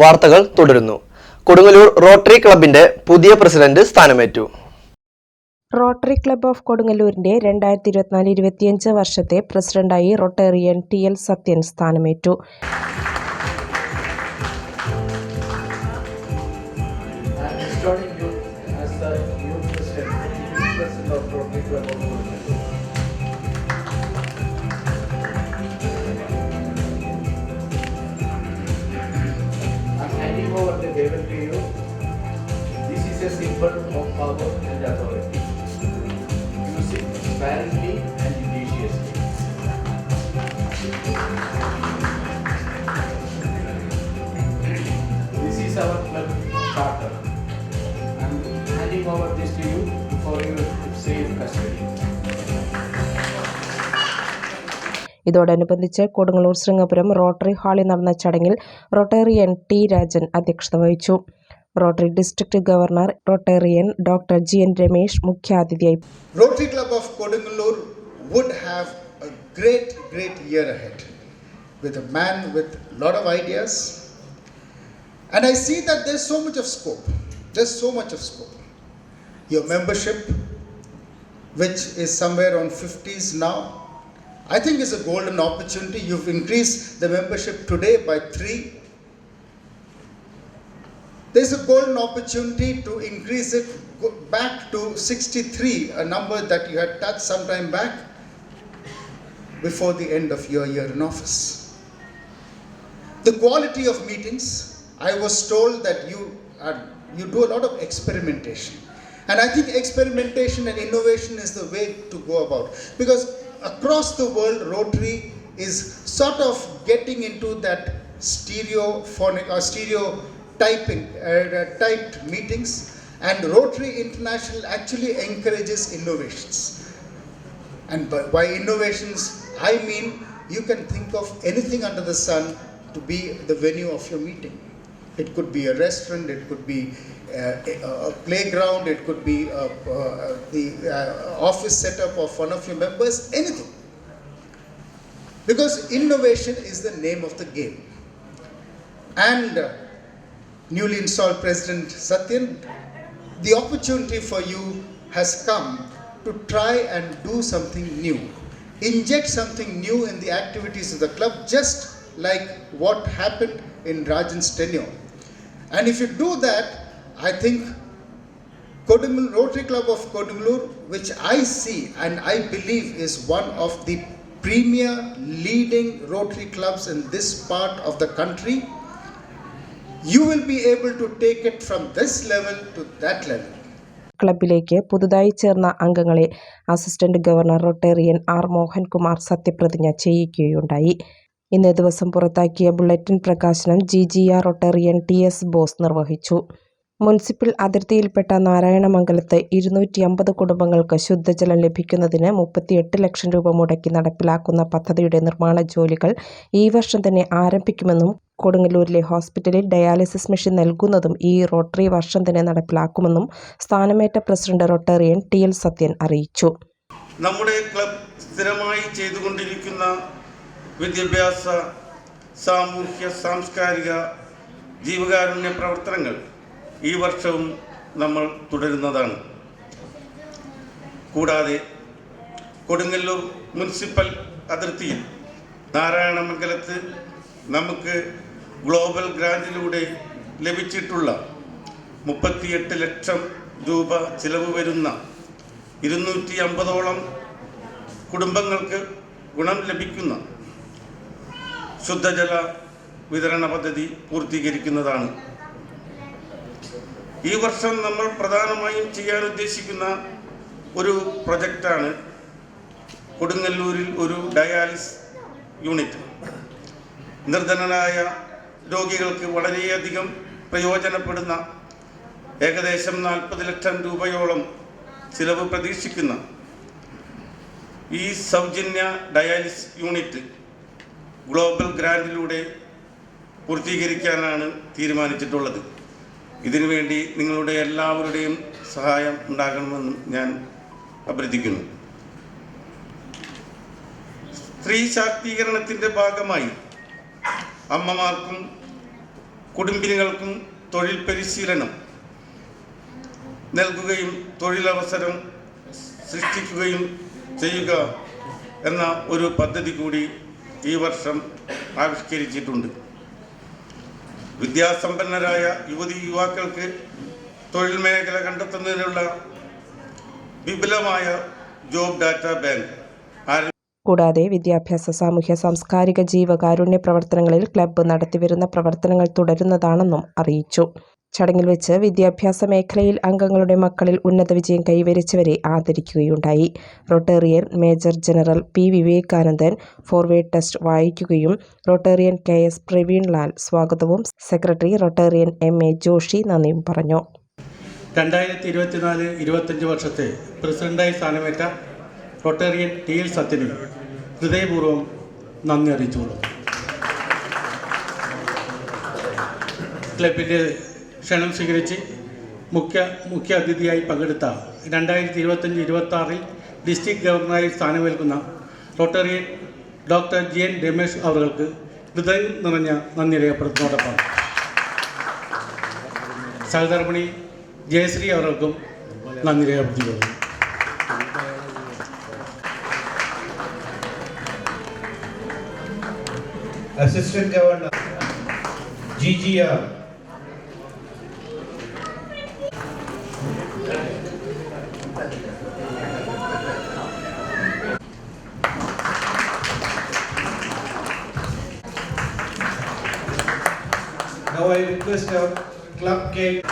വാർത്തകൾ തുടരുന്നു. കൊടുങ്ങല്ലൂർ റോട്ടറി ക്ലബിന്റെ പുതിയ പ്രസിഡന്റ് സ്ഥാനമേറ്റു. റോട്ടറി ക്ലബ് ഓഫ് കൊടുങ്ങല്ലൂരിന്റെ രണ്ടായിരത്തി ഇരുപത്തിനാല് ഇരുപത്തിയഞ്ച് വർഷത്തെ പ്രസിഡന്റായി റോട്ടേറിയൻ ടി എൽ സത്യൻ സ്ഥാനമേറ്റു. You as the new president, new president of Rotary Club of Kodungalur. Symbol of power and authority. Use it sparingly and judiciously. This is our club charter. I'm handing over this to you for your safe custody. ഇതോടനുബന്ധിച്ച് Kodungallur Sringapuram rotary ഹാളിൽ നടന്ന ചടങ്ങിൽ Rotarian T Rajan അധ്യക്ഷത വഹിച്ചു Rotary district governor Rotarian doctor G N Ramesh മുഖ്യാതിഥിയായി Rotary Club of Kodungalur would have a great, great year ahead with a man with a lot of ideas. And I see that there's so much of scope. There's so much of scope. Your membership, which is somewhere on 50s now, I think is a golden opportunity. You've increased the membership today by three. There's a golden opportunity to increase it back to 63, a number that you had touched some time back before the end of your year in office. The quality of meetings, I was told that you are, you do a lot of experimentation. And I think experimentation and innovation is the way to go about. Because across the world, Rotary is sort of getting into that stereophonic uh, or stereotyping uh, typed meetings. And Rotary International actually encourages innovations. And by, innovations, I mean you can think of anything under the sun to be the venue of your meeting. It could be a restaurant, it could be uh, a, a playground, it could be uh, uh, the uh, office setup of one of your members, anything. Because innovation is the name of the game. And uh, newly installed President Satyan, the opportunity for you has come to try and do something new. Inject something new in the activities of the club, just like what happened in Rajan's tenure. And if you do that, I think Kodungalur, Rotary Club of Kodungalur, which I see and I believe is one of the premier leading Rotary clubs in this part of the country, you will be able to take it from this level to that level ക്ലബിലേക്ക് പുതുതായി ചേർന്ന അംഗങ്ങളെ assistant governor Rotarian R Mohankumar സത്യപ്രതിജ്ഞ ചെയ്യിക്കുകയുണ്ടായി. ഇന്നേ ദിവസം പുറത്താക്കിയ bulletin പ്രകാശനം G G R Rotarian T S Bose നിർവഹിച്ചു. മുനിസിപ്പൽ അതിർത്തിയിൽപ്പെട്ട നാരായണമംഗലത്ത് ഇരുന്നൂറ്റി അമ്പത് കുടുംബങ്ങൾക്ക് ശുദ്ധജലം ലഭിക്കുന്നതിന് മുപ്പത്തിയെട്ട് ലക്ഷം രൂപ മുടക്കി നടപ്പിലാക്കുന്ന പദ്ധതിയുടെ നിർമ്മാണ ജോലികൾ ഈ വർഷം തന്നെ ആരംഭിക്കുമെന്നും കൊടുങ്ങല്ലൂരിലെ ഹോസ്പിറ്റലിൽ ഡയാലിസിസ് മെഷീൻ നൽകുന്നതും ഈ റോട്ടറി വർഷം തന്നെ നടപ്പിലാക്കുമെന്നും സ്ഥാനമേറ്റ president Rotarian T L Sathyan അറിയിച്ചു. നമ്മുടെ ക്ലബ് സ്ഥിരമായി ചെയ്തുകൊണ്ടിരിക്കുന്ന വിദ്യാഭ്യാസ സാമൂഹ്യ സാംസ്കാരിക ജീവകാരുണ്യ പ്രവർത്തനങ്ങൾ ഈ വർഷവും നമ്മൾ തുടരുന്നതാണ്. കൂടാതെ കൊടുങ്ങല്ലൂർ മുനിസിപ്പൽ അതിർത്തിയിൽ നാരായണമംഗലത്ത് നമുക്ക് ഗ്ലോബൽ ഗ്രാൻഡിലൂടെ ലഭിച്ചിട്ടുള്ള മുപ്പത്തിയെട്ട് ലക്ഷം രൂപ ചിലവ് വരുന്ന ഇരുന്നൂറ്റി അമ്പതോളം കുടുംബങ്ങൾക്ക് ഗുണം ലഭിക്കുന്ന ശുദ്ധജല വിതരണ പദ്ധതി പൂർത്തീകരിക്കുന്നതാണ്. ഈ വർഷം നമ്മൾ പ്രധാനമായും ചെയ്യാൻ ഉദ്ദേശിക്കുന്ന ഒരു പ്രൊജക്റ്റാണ് കൊടുങ്ങല്ലൂരിൽ ഒരു ഡയാലിസ് യൂണിറ്റ്. നിർധനരായ രോഗികൾക്ക് വളരെയധികം പ്രയോജനപ്പെടുന്ന ഏകദേശം നാൽപ്പത് ലക്ഷം രൂപയോളം ചിലവ് പ്രതീക്ഷിക്കുന്ന ഈ സൗജന്യ ഡയാലിസിസ് യൂണിറ്റ് ഗ്ലോബൽ ഗ്രാൻഡിലൂടെ പൂർത്തീകരിക്കാനാണ് തീരുമാനിച്ചിട്ടുള്ളത്. ഇതിനുവേണ്ടി നിങ്ങളുടെ എല്ലാവരുടെയും സഹായം ഉണ്ടാകണമെന്ന് ഞാൻ അഭ്യർത്ഥിക്കുന്നു. സ്ത്രീ ശാക്തീകരണത്തിന്റെ ഭാഗമായി അമ്മമാർക്കും കുടുംബിനികൾക്കും തൊഴിൽ പരിശീലനം നൽകുകയും തൊഴിലവസരം സൃഷ്ടിക്കുകയും ചെയ്യുക എന്ന ഒരു പദ്ധതി കൂടി ഈ വർഷം ആവിഷ്കരിച്ചിട്ടുണ്ട്. വിദ്യാസമ്പന്നരായ യുവതി യുവാക്കൾക്ക് തൊഴിൽ മേഖല കണ്ടെത്തുന്നതിനുള്ള വിപുലമായ ജോബ് ഡാറ്റ ബാങ്ക് കൂടാതെ വിദ്യാഭ്യാസ സാമൂഹ്യ സാംസ്കാരിക ജീവകാരുണ്യ പ്രവർത്തനങ്ങളിൽ ക്ലബ്ബ് നടത്തിവരുന്ന പ്രവർത്തനങ്ങൾ തുടരുന്നതാണെന്നും അറിയിച്ചു. ചടങ്ങിൽ വെച്ച് വിദ്യാഭ്യാസ മേഖലയിൽ അംഗങ്ങളുടെ മക്കളിൽ ഉന്നത വിജയം കൈവരിച്ചവരെ ആദരിക്കുകയുണ്ടായി. Rotarian major general P. Vivekanandan forward test വായിക്കുകയും റൊട്ടേറിയൻ കെ. എസ്. പ്രവീൺലാൽ സ്വാഗതവും secretary Rotarian M. A. Joshi നന്ദിയും പറഞ്ഞു. രണ്ടായിരത്തി ഇരുപത്തിനാല് ഇരുപത്തഞ്ച് വർഷത്തെ പ്രസിഡന്റായി സ്ഥാനമേറ്റ റൊട്ടേറിയൻ ടി എൽ സത്യനെ ഹൃദയപൂർവം നന്ദി അറിയിച്ചുകൊള്ളുന്നു. ക്ലബിന്റെ ക്ഷണം സ്വീകരിച്ച് മുഖ്യ മുഖ്യ അതിഥിയായി പങ്കെടുത്ത രണ്ടായിരത്തി ഇരുപത്തഞ്ച് ഇരുപത്തി ആറിൽ ഡിസ്ട്രിക്ട് ഗവർണറായി സ്ഥാനമേൽക്കുന്ന Rotarian doctor G N Ramesh അവർക്ക് ഹൃദയം നിറഞ്ഞ നന്ദി രേഖപ്പെടുത്തുന്നതോടൊപ്പം സഹധർമ്മിണി ജയശ്രീ അവർക്കും നന്ദി രേഖപ്പെടുത്തിക്കൊള്ളുന്നു. Assistant Governor, GGR, Now I request our club cake